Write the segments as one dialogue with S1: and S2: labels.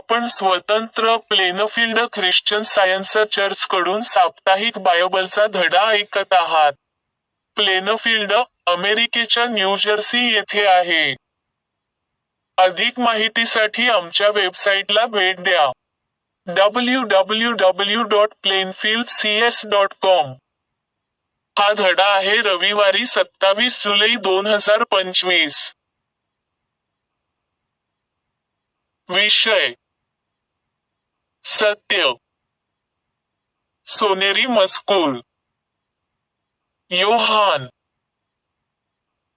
S1: आपण स्वतंत्र Plainfield Christian science church कडून साप्ताहिक बायबलचा धडा ऐकत आहात. प्लेनफील्ड अमेरिकेच्या न्यूजर्सी येथे आहे. अधिक माहितीसाठी आमच्या वेबसाईटला भेट द्या. W W W dot Plainfield C S dot com हा धडा आहे रविवारी सत्तावीस जुलै दोन हजार पंचवीस. विषय सत्य. सोनेरी मजकूर. योहान.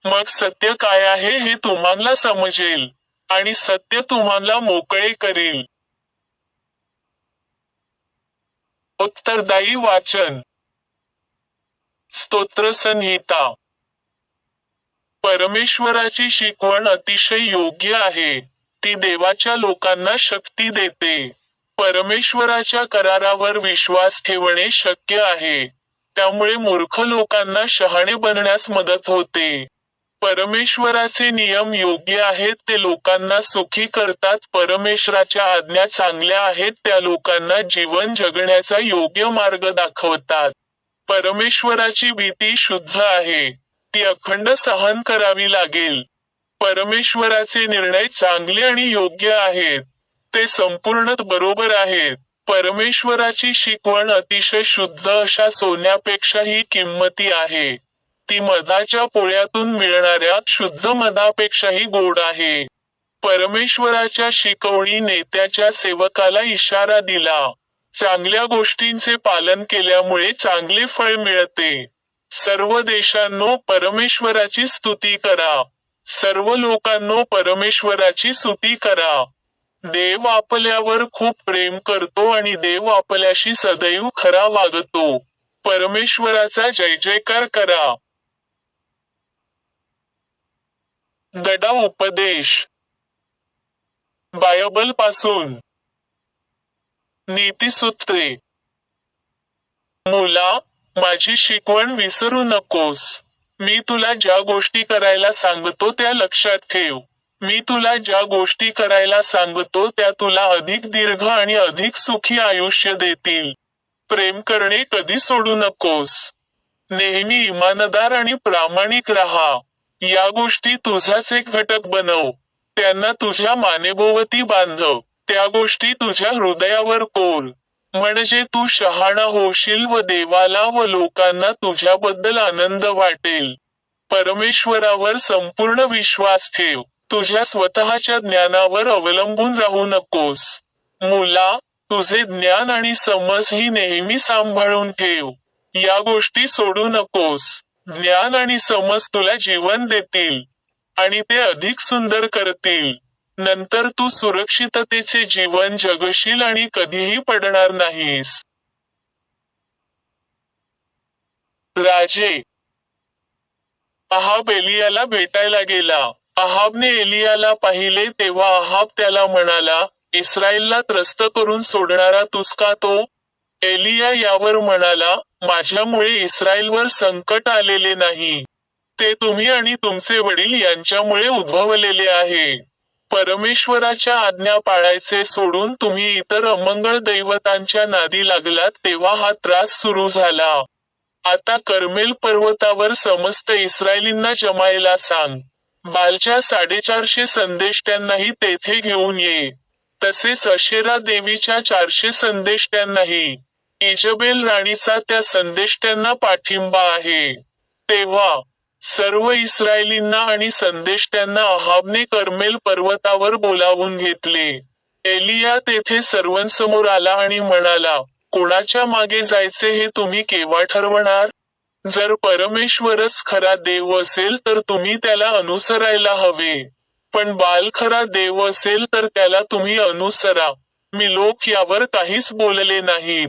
S1: मग सत्य काय आहे हे तुम्हाला समजेल आणि सत्य तुम्हाला मोकळे करेल. उत्तरदायी वाचन. स्तोत्र संहिता. परमेश्वराची शिकवण अतिशय योग्य आहे. ती देवाच्या लोकांना शक्ती देते. परमेश्वराच्या करारावर विश्वास ठेवणे शक्य आहे. त्यामुळे मूर्ख लोकांना शहाणे बनण्यास मदत होते. परमेश्वराचे नियम योग्य आहेत ते लोकांना सुखी करतात. परमेश्वराच्या आज्ञा चांगल्या आहेत त्या लोकांना जीवन जगण्याचा योग्य मार्ग दाखवतात. परमेश्वराची भीती शुद्ध आहे. ती अखंड सहन करावी लागेल. परमेश्वराचे निर्णय चांगले आणि योग्य आहेत. ते संपूर्ण बरोबर आहेत. परमेश्वराची शिकवण अतिशय शुद्ध अशा सोन्यापेक्षाही किंमती आहे. ती मधाच्या पोळ्यातून मिळणाऱ्या शुद्ध मधापेक्षाही गोड आहे. परमेश्वराच्या शिकवणी नेत्याच्या सेवकाला इशारा दिला. चांगल्या गोष्टींचे पालन केल्यामुळे चांगले फळ मिळते. सर्व देशांनो परमेश्वराची स्तुती करा. सर्व लोकांनो परमेश्वराची स्तुती करा. देव आपल्यावर खूप प्रेम करतो आणि देव आपल्याशी सदैव खरा वागतो. परमेश्वराचा जय जयकार करा. दडा उपदेश. बायबलपासून. नीतीसूत्रे मुला माझी शिकवण विसरू नकोस. मी तुला ज्या गोष्टी करायला सांगतो त्या लक्षात ठेव. मी तुला ज्या गोष्टी करायला सांगतो त्या तुला अधिक दीर्घ आणि अधिक सुखी आयुष्य देतील. प्रेम करणे कधी सोडू नकोस. नेहमी इमानदार आणि प्रामाणिक राहा. या गोष्टी तुझाच एक घटक बनव. त्यांना तुझ्या मानेभोवती बांधव त्या गोष्टी तुझ्या हृदयावर कोल म्हणजे तू शहाणा होशील व देवाला व लोकांना तुझ्याबद्दल आनंद वाटेल. परमेश्वरावर संपूर्ण विश्वास ठेव. तुझ्या स्वतःच्या ज्ञानावर अवलंबून राहू नकोस. मुला तुझे ज्ञान आणि समज ही नेहमी सांभाळून ठेव. या गोष्टी सोडू नकोस. ज्ञान आणि समज तुला जीवन देतील. आणि ते अधिक सुंदर करतील. नंतर तू सुरक्षिततेचे जीवन जगशील आणि कधीही पडणार नाहीस. राजे अहाब बेलियाला भेटायला गेला. अहाबने एलियाला पाहिले तेव्हा अहाब त्याला म्हणाला इस्रायलला त्रस्त करून सोडणारा तुस का तो? एलिया यावर म्हणाला माझ्यामुळे इस्रायलवर संकट आलेले नाही. ते तुम्ही आणि तुमचे वडील यांच्यामुळे उद्भवलेले आहे. परमेश्वराच्या आज्ञा पाळायचे सोडून तुम्ही इतर अमंगळ दैवतांच्या नादी लागलात तेव्हा हा त्रास सुरू झाला. आता कर्मेल पर्वतावर समस्त इस्रायलींना जमायला सांग. बालच्या साडेचारशे संदेष्ट्यांनाही तेथे घेऊन ये. तसेच अशेरा देवीच्या चारशे संदेष्ट्यांनाही इजबेल राणीचा त्या संदेष्ट्यांना पाठिंबा आहे. तेव्हा सर्व इस्रायलींना आणि संदेष्ट्यांना अहाबने कर्मेल पर्वतावर बोलावून घेतले. एलिया तेथे सर्वांसमोर आला आणि म्हणाला कोणाच्या मागे जायचे हे तुम्ही केव्हा ठरवणार? जर परमेश्वरच खरा देव असेल तर तुम्ही त्याला अनुसरायला हवे. पण बाल खरा देव असेल तर त्याला तुम्ही अनुसरा. मी लोक यावर काहीच बोलले नाहीत.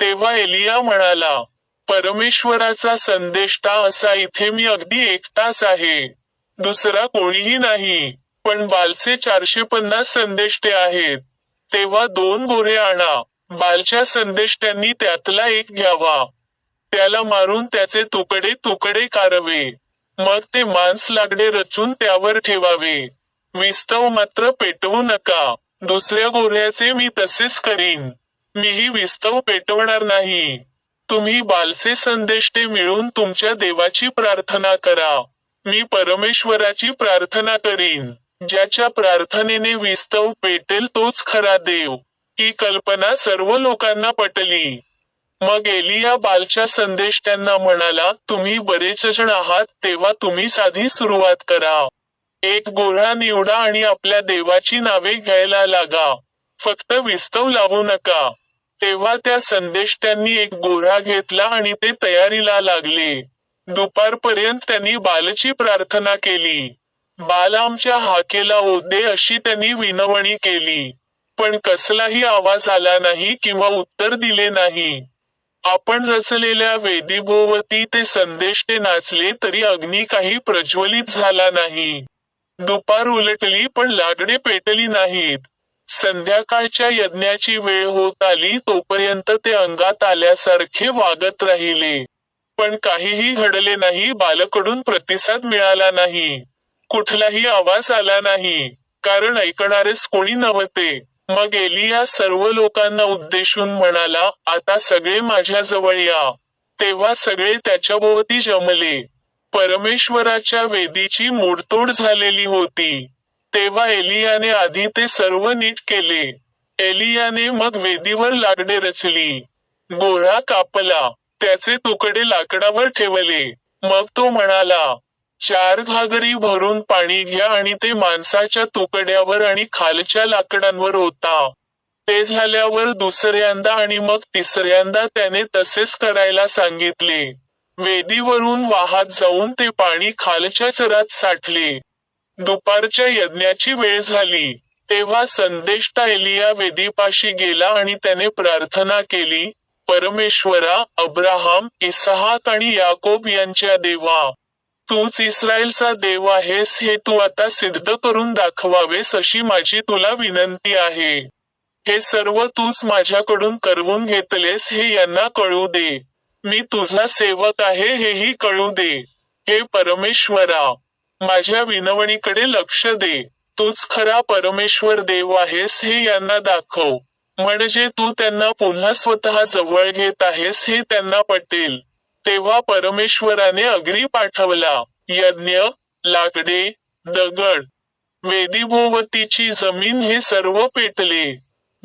S1: तेव्हा एलिया म्हणाला परमेश्वराचा संदेष्टा असा इथे मी अगदी एकटाच आहे. दुसरा कोणीही नाही. पण बालचे चारशे पन्नास संदेष्टे आहेत. तेव्हा दोन गोरे आणा. बालच्या संदेष्ट्यांनी त्यातला एक घ्यावा. त्याला मारून त्याचे तुकडे तुकडे कारवे. मग ते मांस लागडे रचून त्यावर ठेवावे. विस्तव मात्र पेटवू नका. दुसऱ्या गोऱ्याचे मी तसेच करीन. मीही विस्तव पेटवणार नाही. तुम्ही बालसे संदेष्टे मिळून तुमच्या देवाची प्रार्थना करा. मी परमेश्वराची प्रार्थना करीन. ज्याच्या प्रार्थनेने विस्तव पेटेल तोच खरा देव. ही कल्पना सर्व लोकांना पटली. मग एलिया बालच्या संदेष्ट्यांना म्हणाला तुम्ही बरेच जण आहात तेव्हा तुम्ही साधी सुरुवात करा. एक गोळा निवडा आणि आपल्या देवाची नावे घ्यायला लागा. फक्त विस्तव लावू नका. तेव्हा त्या संदेष्ट्यांनी एक गोळा घेतला आणि ते तयारीला लागले. दुपारपर्यंत त्यांनी बालची प्रार्थना केली. बाल आमच्या हाकेला ओदे अशी त्यांनी विनवणी केली. पण कसलाही आवाज आला नाही किंवा उत्तर दिले नाही. आपण रचलेल्या वेदीभोवती ते संदेष्टे नाचले तरी अग्नी काही प्रज्वलित झाला नाही. दुपार उलटली पण लागणे पेटली नाहीत. संध्याकाळच्या यज्ञाची वेळ होत आली तोपर्यंत ते अंगात आल्यासारखे वागत राहिले. पण काहीही घडले नाही बालकडून प्रतिसाद मिळाला नाही. कुठलाही आवाज आला नाही. कारण ऐकणारेच कोणी नव्हते. मग एलिया सर्व लोकांना उद्देशून म्हणाला आता सगळे माझ्याजवळ या. तेव्हा सगळे त्याच्याभोवती जमले. परमेश्वराच्या वेदीची मोडतोड झालेली होती. तेव्हा एलियाने आधी ते सर्व नीट केले. एलियाने मग वेदीवर लागणे रचली. गोळा कापला. त्याचे तुकडे लाकडावर ठेवले. मग तो म्हणाला चार घागरी भरून पाणी घ्या आणि ते माणसाच्या तुकड्यावर आणि खालच्या लाकडांवर होता ते झाल्यावर दुसऱ्यांदा आणि मग तिसऱ्यांदा त्याने तसेच करायला सांगितले. वेदीवरून वाहत जाऊन ते पाणी खालच्या चरात साठले. दुपारच्या यज्ञाची वेळ झाली. तेव्हा संदेष्टा एलिया वेदीपाशी गेला आणि त्याने प्रार्थना केली परमेश्वरा अब्राहम इसहाक आणि याकोब यांच्या देवा. तूच इस्रायलचा देव आहेस हे तू आता सिद्ध करून दाखवावेस अशी माझी तुला विनंती आहे. हे सर्व तूच माझ्याकडून करवून घेतलेस हे यांना कळू दे. मी तुझा सेवक आहे हेही कळू दे. हे परमेश्वरा माझ्या विनवणीकडे लक्ष दे. तूच खरा परमेश्वर देव आहेस हे यांना दाखव. म्हणजे तू त्यांना पुन्हा स्वतः जवळ घेत आहेस हे त्यांना पटेल. तेव्हा परमेश्वराने अग्री पाठवला. यज्ञ लाकडे दगड. वेदीभोवतीची जमीन हे सर्व पेटले.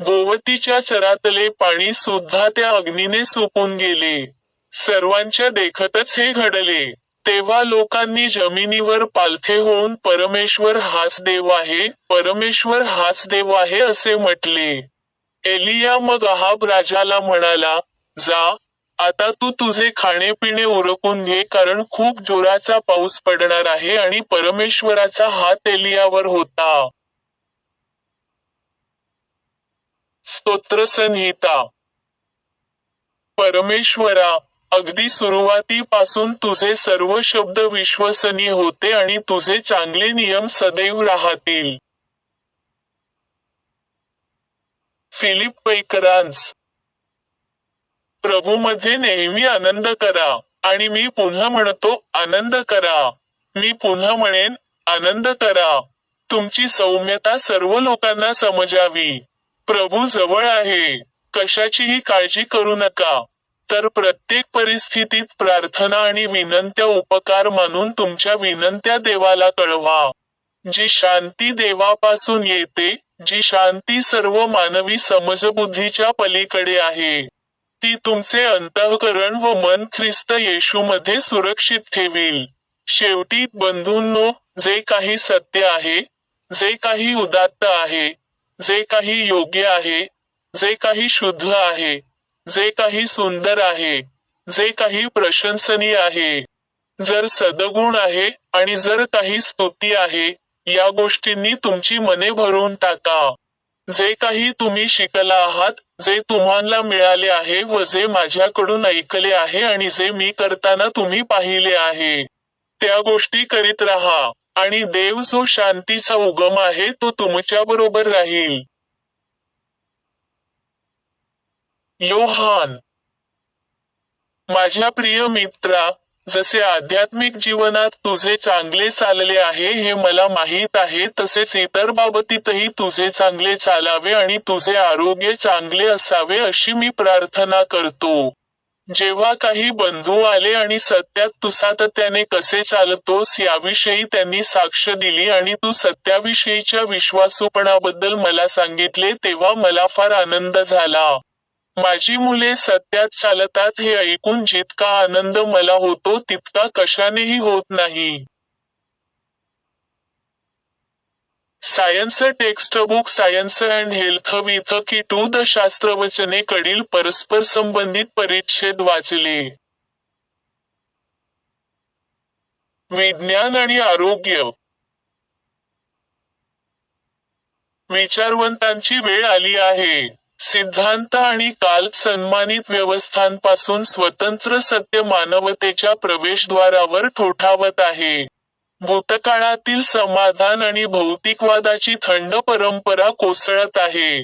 S1: गोवतीच्या चरातले पाणी सुद्धा त्या अग्नीने सुकून गेले. सर्वांच्या देखतच हे घडले. तेव्हा लोकांनी जमिनीवर पालथे होऊन परमेश्वर हाच देव आहे परमेश्वर हाच देव आहे असे म्हटले. एलिया मग अहाब राजाला म्हणाला जा आता तू तुझे खाणे पिणे उरकून घे कारण खूप जोराचा पाऊस पडणार आहे आणि परमेश्वराचा हात एलियावर होता. स्तोत्र संहिता. परमेश्वरा अगदी सुरुवातीपासून तुझे सर्व शब्द विश्वसनीय होते आणि तुझे चांगले नियम सदैव राहतील. फिलिप पैकरांस प्रभूमध्ये नेहमी आनंद करा आणि मी पुन्हा म्हणतो आनंद करा. मी पुन्हा म्हणेन आनंद करा. तुमची सौम्यता सर्व लोकांना समजावी. प्रभू जवळ आहे. कशाचीही काळजी करू नका. तर प्रत्येक परिस्थितीत प्रार्थना आणि विनंत्या उपकार मानून तुमच्या विनंत्या देवाला कळवा. जी शांती देवापासून येते जी शांती सर्व मानवी समजबुद्धीच्या पलीकडे आहे. ती तुमचे अंतःकरण व मन ख्रिस्त येशूमध्ये सुरक्षित ठेवील. शेवटी बंधूंनो जे काही सत्य आहे जे काही उदात्त आहे जे काही योग्य आहे जे काही शुद्ध आहे जे काही सुंदर आहे जे काही प्रशंसनीय आहे जर सदगुण आहे आणि जर काही स्तुती आहे या गोष्टींनी तुमची मने भरून टाका. जे काही तुम्ही शिकला आहात जे तुम्हाला मिळाले आहे व जे माझ्याकडून ऐकले आहे आणि जे मी करताना तुम्ही पाहिले आहे त्या गोष्टी करीत राहा. आणि देव जो शांतीचा उगम आहे तो तुमच्या बरोबर राहील. योहान माझ्या प्रिय मित्रा जसे आध्यात्मिक जीवनात तुझे चांगले चालले आहे हे मला माहीत आहे तसेच इतर बाबतीतही तुझे चांगले चालावे आणि तुझे आरोग्य चांगले असावे अशी मी प्रार्थना करतो. जेव्हा काही बंधू आले आणि सत्यात तू सातत्याने कसे चालतोस याविषयी त्यांनी साक्ष दिली आणि तू सत्याविषयीच्या विश्वासूपणाबद्दल मला सांगितले तेव्हा मला फार आनंद झाला. माझी मुले सत्यात चालतात हे ऐकून जितका आनंद मला होतो तितका कशानेही होत नाही. Science text book science and health with key to the शास्त्रवचने कडील परस्पर संबंधित परिच्छेद वाचले. विज्ञान आणि आरोग्य. विचारवंतांची वेळ आली आहे. सिद्धांत आणि काल सन्मानित व्यवस्थांपासून स्वतंत्र सत्य मानवतेच्या प्रवेशद्वारावर ठोठावत आहे. भूतकाळातील समाधान आणि भौतिकवादाची थंड परंपरा कोसळत आहे.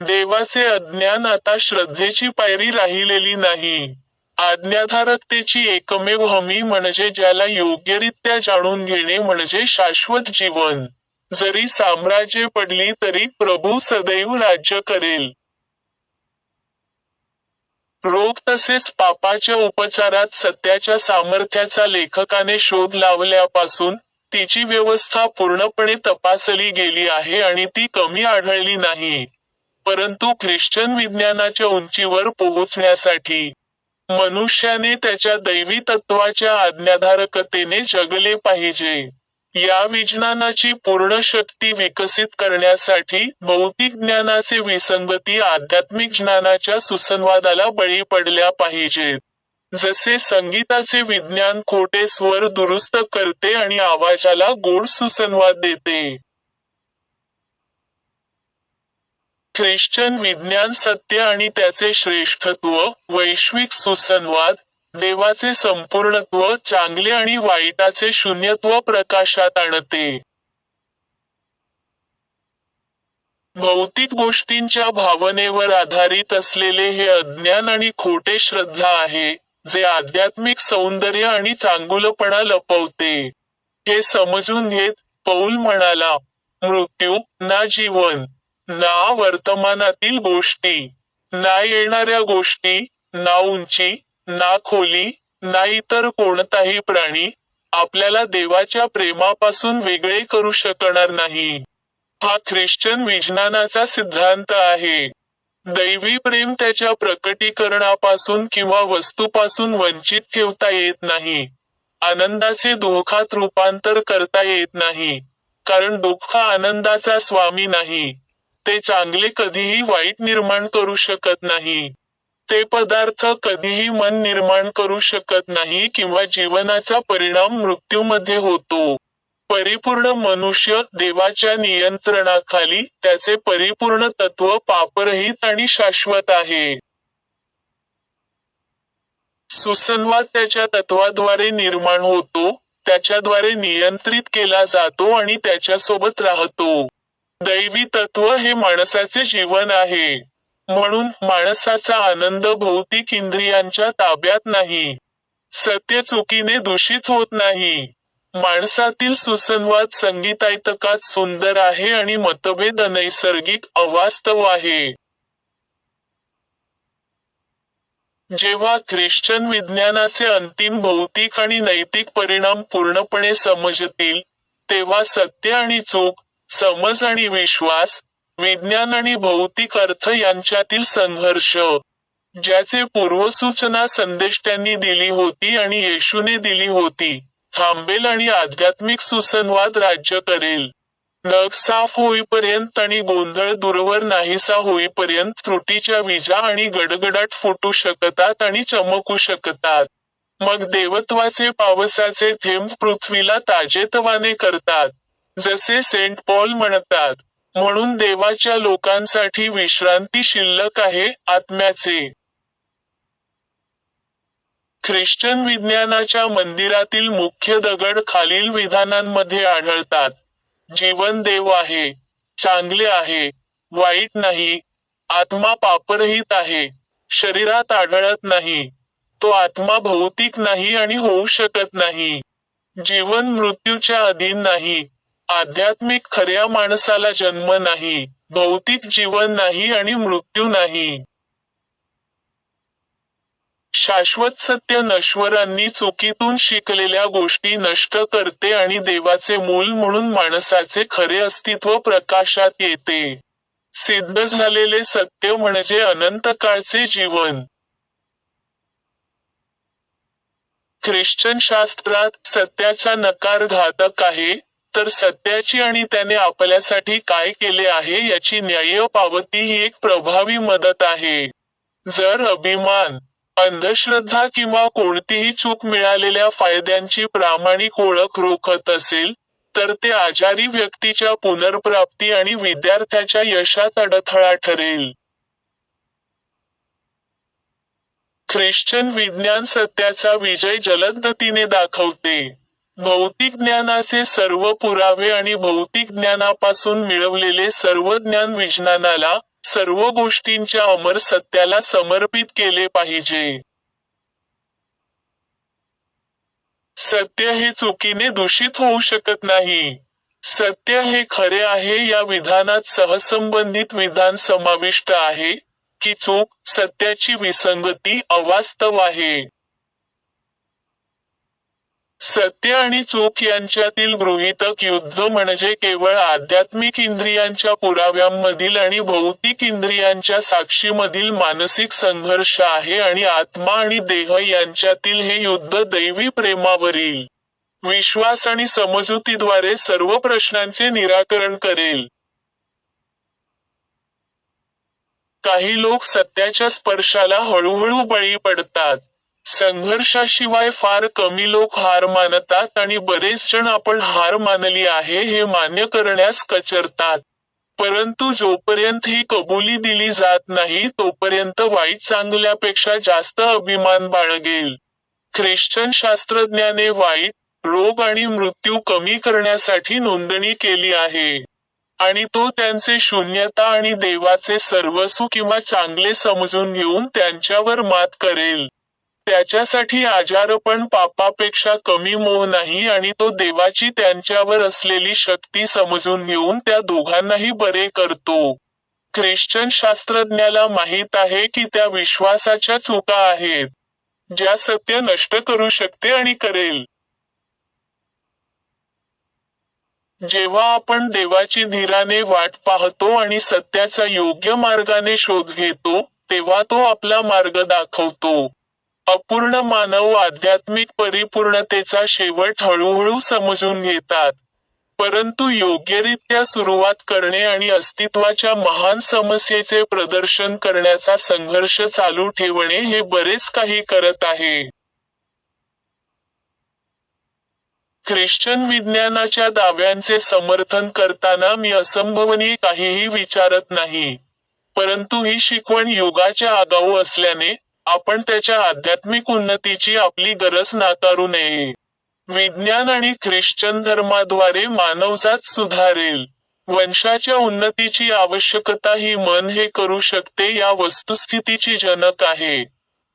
S1: देवाचे अज्ञान आता श्रद्धेची पायरी राहिलेली नाही. आज्ञाधारकतेची एकमेव हमी म्हणजे ज्याला योग्यरित्या जाणून घेणे म्हणजे शाश्वत जीवन. जरी साम्राज्य पडली तरी प्रभू सदैव राज्य करेल. रोग तसेच पापाच्या उपचारात सत्याच्या सामर्थ्याचा लेखकाने शोध लावल्यापासून तिची व्यवस्था पूर्णपणे तपासली गेली आहे आणि ती कमी आढळली नाही. परंतु ख्रिश्चन विज्ञानाच्या उंचीवर पोहोचण्यासाठी मनुष्याने त्याच्या दैवी तत्वाच्या आज्ञाधारकतेने जगले पाहिजे. या विज्ञानाची पूर्ण शक्ती विकसित करण्यासाठी भौतिक ज्ञानाचे विसंगती आध्यात्मिक ज्ञानाच्या सुसंवादाला बळी पडल्या पाहिजेत. जसे संगीताचे विज्ञान खोटे स्वर दुरुस्त करते आणि आवाजाला गोड सुसंवाद देते. ख्रिश्चन विज्ञान सत्य आणि त्याचे श्रेष्ठत्व वैश्विक सुसंवाद देवाचे संपूर्णत्व चांगले आणि वाईटाचे शून्यत्व प्रकाशात आणते. भौतिक गोष्टींच्या भावनेवर आधारित असलेले हे अज्ञान आणि खोटे श्रद्धा आहे जे आध्यात्मिक सौंदर्य आणि चांगुलपणा लपवते. हे समजून घेत पौल म्हणाला मृत्यू ना जीवन ना वर्तमानातील गोष्टी ना येणाऱ्या गोष्टी ना उंची ना खोली ना इतर कोणताही प्राणी आपल्याला देवाच्या प्रेमापासून वेगळे करू शकणार नाही. हा ख्रिश्चन विज्ञानाचा सिद्धांत आहे. दैवी प्रेम त्याच्या प्रकटीकरणापासून किंवा वस्तूपासून वंचित ठेवता येत नाही. आनंदाचे दुःखात रूपांतर करता येत नाही. कारण दुःख आनंदाचा स्वामी नाही. ते चांगले कधीही वाईट निर्माण करू शकत नाही. ते पदार्थ कधीही मन निर्माण करू शकत नाही किंवा जीवनाचा परिणाम मृत्यूमध्ये होतो. परिपूर्ण मनुष्य देवाच्या नियंत्रणाखाली त्याचे परिपूर्ण तत्व पापरहित आणि शाश्वत आहे. सुसंवाद त्याच्या तत्वाद्वारे निर्माण होतो त्याच्याद्वारे नियंत्रित केला जातो आणि त्याच्यासोबत राहतो. दैवी तत्व हे माणसाचे जीवन आहे. म्हणून माणसाचा आनंद भौतिक इंद्रियांच्या ताब्यात नाही. सत्य चुकीने दूषित होत नाही. माणसातील सुसंवाद संगीतायतकात सुंदर आहे आणि मतभेद नैसर्गिक अवास्तव आहे. जेव्हा ख्रिश्चन विज्ञानाचे अंतिम भौतिक आणि नैतिक परिणाम पूर्णपणे समजतील तेव्हा सत्य आणि चूक समज आणि विश्वास विज्ञान आणि भौतिक अर्थ यांच्यातील संघर्ष ज्याचे पूर्वसूचना संदेश त्यांनी दिली होती आणि येशूने दिली होती थांबेल आणि आध्यात्मिक सुसंवाद राज्य करेल. नग साफ होईपर्यंत आणि गोंधळ दूरवर नाहीसा होईपर्यंत त्रुटीच्या विजा आणि गडगडाट फुटू शकतात आणि चमकू शकतात. मग देवत्वाचे पावसाचे थेंब पृथ्वीला ताजेतवाने करतात जसे सेंट पॉल म्हणतात. म्हणून देवाच्या लोकांसाठी विश्रांती शिल्लक आहे आत्म्याचे. ख्रिश्चन विज्ञानाच्या मंदिरातील मुख्य दगड खालील विधानांमध्ये आढळतात. जीवन देव आहे चांगले आहे वाईट नाही आत्मा पापरहित आहे शरीरात आढळत नाही तो आत्मा भौतिक नाही आणि होऊ शकत नाही. जीवन मृत्यूच्या अधीन नाही आध्यात्मिक खऱ्या माणसाला जन्म नाही भौतिक जीवन नाही आणि मृत्यू नाही. शाश्वत सत्य नश्वरांनी चुकीतून शिकलेल्या गोष्टी नष्ट करते आणि देवाचे मूल म्हणून माणसाचे खरे अस्तित्व प्रकाशात येते. सिद्ध झालेले सत्य म्हणजे अनंत काळचे जीवन. ख्रिश्चन शास्त्रात सत्याचा नकार घातक आहे तर सत्याची आणि त्याने आपल्यासाठी काय केले आहे याची न्याय पावती ही एक प्रभावी मदत आहे. जर अभिमान अंधश्रद्धा किंवा कोणतीही चूक मिळालेल्या फायद्यांची प्रामाणिक ओळख रोखत असेल तर ते आजारी व्यक्तीच्या पुनर्प्राप्ती आणि विद्यार्थ्याच्या यशात अडथळा ठरेल. ख्रिश्चन विज्ञान सत्याचा विजय जलद गतीने दाखवते. भौतिक ज्ञानाचे सर्व पुरावे आणि भौतिक ज्ञानापासून मिळवलेले सर्व ज्ञान विज्ञानाला सर्व गोष्टींच्या अमर सत्याला समर्पित केले पाहिजे. सत्य हे चुकीने दूषित होऊ शकत नाही. सत्य हे खरे आहे या विधानात सहसंबंधित विधान समाविष्ट आहे की चूक सत्याची विसंगती अवास्तव आहे. सत्य आणि चूक यांच्यातील गृहीतक युद्ध म्हणजे केवळ आध्यात्मिक इंद्रियांच्या पुराव्यांमधील आणि भौतिक इंद्रियांच्या साक्षीमधील मानसिक संघर्ष आहे आणि आत्मा आणि देह यांच्यातील हे युद्ध दैवी प्रेमावरील विश्वास आणि समजुतीद्वारे सर्व प्रश्नांचे निराकरण करेल. काही लोक सत्याच्या स्पर्शाला हळूहळू बळी पडतात. संघर्षाशिवाय फार कमी लोक हार मानतात आणि बरेच जण आपण हार मानली आहे हे मान्य करण्यास कचरतात. परंतु जोपर्यंत ही कबुली दिली जात नाही तोपर्यंत वाईट चांगल्यापेक्षा जास्त अभिमान बाळगेल. ख्रिश्चन शास्त्रज्ञाने वाईट रोग आणि मृत्यू कमी करण्यासाठी नोंदणी केली आहे. आणि तो त्यांचे शून्यता आणि देवाचे सर्वस्व किंवा चांगले समजून घेऊन त्यांच्यावर मात करेल. त्याच्यासाठी आजारपण पापापेक्षा कमी मोह नाही आणि तो देवाची त्यांच्यावर असलेली शक्ती समजून घेऊन त्या दोघांनाही बरे करतो. ख्रिश्चन शास्त्रज्ञाला माहीत आहे की त्या विश्वासाच्या चुका आहेत ज्या सत्य नष्ट करू शकते आणि करेल. जेव्हा आपण देवाची धीराने वाट पाहतो आणि सत्याचा योग्य मार्गाने शोध घेतो तेव्हा तो आपला मार्ग दाखवतो. अपूर्ण मानव आध्यात्मिक परिपूर्णतेचा शेवट हळूहळू समजून घेतात. परंतु योग्यरित्या सुरुवात करणे आणि अस्तित्वाच्या महान समस्येचे प्रदर्शन करण्याचा संघर्ष चालू ठेवणे हे बरेच काही करत आहे. ख्रिश्चन विज्ञानाच्या दाव्यांचे समर्थन करताना मी असंभवनीय काहीही विचारत नाही. परंतु ही शिकवण युगाच्या आगाऊ असल्याने आपण त्याच्या आध्यात्मिक उन्नतीची आपली गरज नाकारू नये. विज्ञान आणि ख्रिश्चन धर्माद्वारे मानवजात सुधारेल. वंशाच्या उन्नतीची आवश्यकता ही मन हे करू शकते या वस्तुस्थितीची जनक आहे.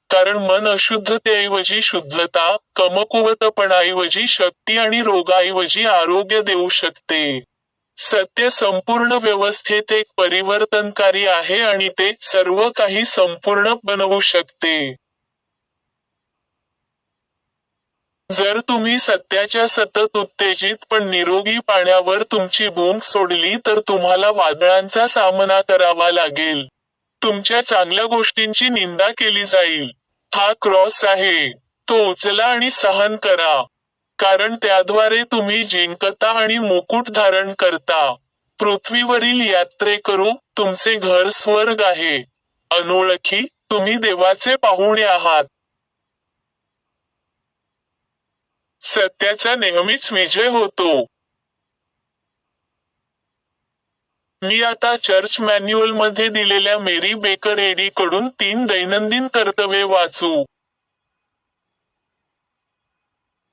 S1: कारण मन अशुद्धतेऐवजी शुद्धता कमकुवतपणाऐवजी शक्ती आणि रोगाऐवजी आरोग्य देऊ शकते. सत्य संपूर्ण व्यवस्थेत एक परिवर्तनकारी आहे आणि ते सर्व काही संपूर्ण बनवू शकते. जर तुम्ही सत्याच्या सतत उत्तेजित पण निरोगी पाण्यावर तुमची भूंक सोडली तर तुम्हाला वादळांचा सामना करावा लागेल. तुमच्या चांगल्या गोष्टींची निंदा केली जाईल. हा क्रॉस आहे. तो उचला आणि सहन करा. कारण त्याद्वारे तुम्ही जिंकता आणि मुकुट धारण करता. पृथ्वीवरील यात्रेकरू तुमचे घर स्वर्ग आहे. अनोळखी तुम्ही देवाचे पाहुणे आहात. सत्याचा नेहमीच विजय होतो. मी आता चर्च मॅन्युअलमध्ये दिलेल्या मेरी बेकर एडी कडून तीन दैनंदिन कर्तव्ये वाचू.